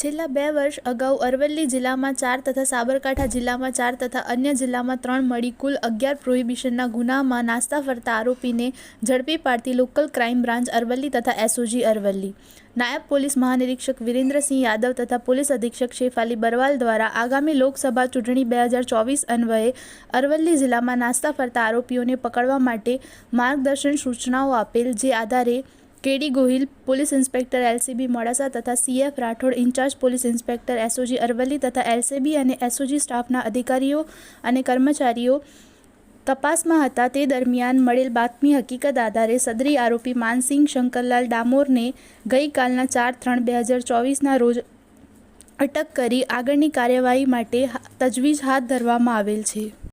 છેલ્લા બે વર્ષ અગાઉ અરવલ્લી જિલ્લામાં ચાર તથા સાબરકાંઠા જિલ્લામાં ચાર તથા અન્ય જિલ્લામાં ત્રણ મળી કુલ અગિયાર પ્રોહિબિશનના ગુનામાં નાસ્તા ફરતા આરોપીને ઝડપી પાડતી લોકલ ક્રાઇમ બ્રાન્ચ અરવલ્લી તથા એસઓજી અરવલ્લી. નાયબ પોલીસ મહાનિરીક્ષક વિરેન્દ્રસિંહ યાદવ તથા પોલીસ અધિક્ષક શેફાલી બરવાલ દ્વારા આગામી લોકસભા ચૂંટણી બે હજાર ચોવીસ અન્વયે અરવલ્લી જિલ્લામાં નાસ્તા ફરતા આરોપીઓને પકડવા માટે માર્ગદર્શન સૂચનાઓ આપેલ જે આધારે KD Gohil, police inspector LCB Modasa તથા CF Rathod, in charge police inspector SOG Aravalli તથા એલસીબી અને એસઓજી સ્ટાફના અધિકારીઓ અને કર્મચારીઓ તપાસમાં હતા. તે દરમિયાન મળેલ બાતમી હકીકત આધારે સદરી આરોપી માનસિંહ શંકરલાલ ડામોરને ગઈકાલના ચાર ત્રણ બે હજાર ચોવીસના રોજ અટક કરી આગળની કાર્યવાહી માટે તજવીજ હાથ ધરવામાં આવેલ છે.